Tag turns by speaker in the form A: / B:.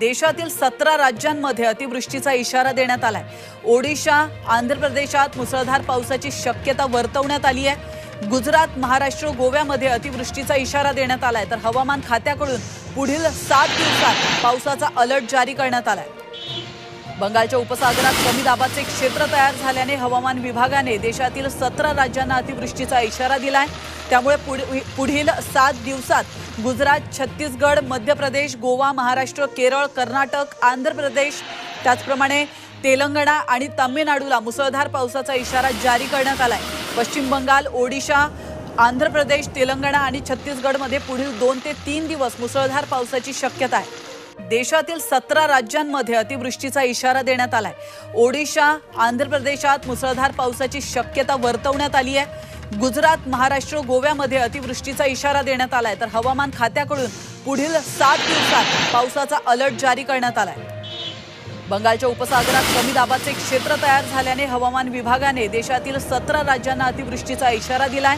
A: देशातील सतरा राज्यांमध्ये अतिवृष्टीचा इशारा देण्यात आलाय. ओडिशा आंध्र प्रदेशात मुसळधार पावसाची शक्यता वर्तवण्यात आली आहे. गुजरात महाराष्ट्र गोव्यामध्ये अतिवृष्टीचा इशारा देण्यात आलाय. तर हवामान खात्याकडून पुढील सात दिवसात पावसाचा अलर्ट जारी करण्यात आलाय. बंगालच्या उपसागरात कमी दाबाचे क्षेत्र तयार झाल्याने हवामान विभागाने देशातील सतरा राज्यांना अतिवृष्टीचा इशारा दिलाय. त्यामुळे पुढ- पुढील सात दिवसात गुजरात छत्तीसगड मध्य प्रदेश गोवा महाराष्ट्र केरळ कर्नाटक आंध्र प्रदेश त्याचप्रमाणे तेलंगणा आणि तामिळनाडूला मुसळधार पावसाचा इशारा जारी करण्यात आला आहे पश्चिम बंगाल ओडिशा आंध्र प्रदेश तेलंगणा आणि छत्तीसगडमध्ये पुढील दोन ते तीन दिवस मुसळधार पावसाची शक्यता आहे. देशातील सतरा राज्यांमध्ये अतिवृष्टीचा इशारा देण्यात आलाय. ओडिशा आंध्र प्रदेशात मुसळधार पावसाची शक्यता वर्तवण्यात आली आहे. गुजरात महाराष्ट्र गोव्यामध्ये अतिवृष्टीचा इशारा देण्यात आलाय. तर हवामान खात्याकडून पुढील सात दिवसात पावसाचा अलर्ट जारी करण्यात आलाय. बंगालच्या उपसागरात कमी दाबाचे क्षेत्र तयार झाल्याने हवामान विभागाने देशातील सतरा राज्यांना अतिवृष्टीचा इशारा दिलाय.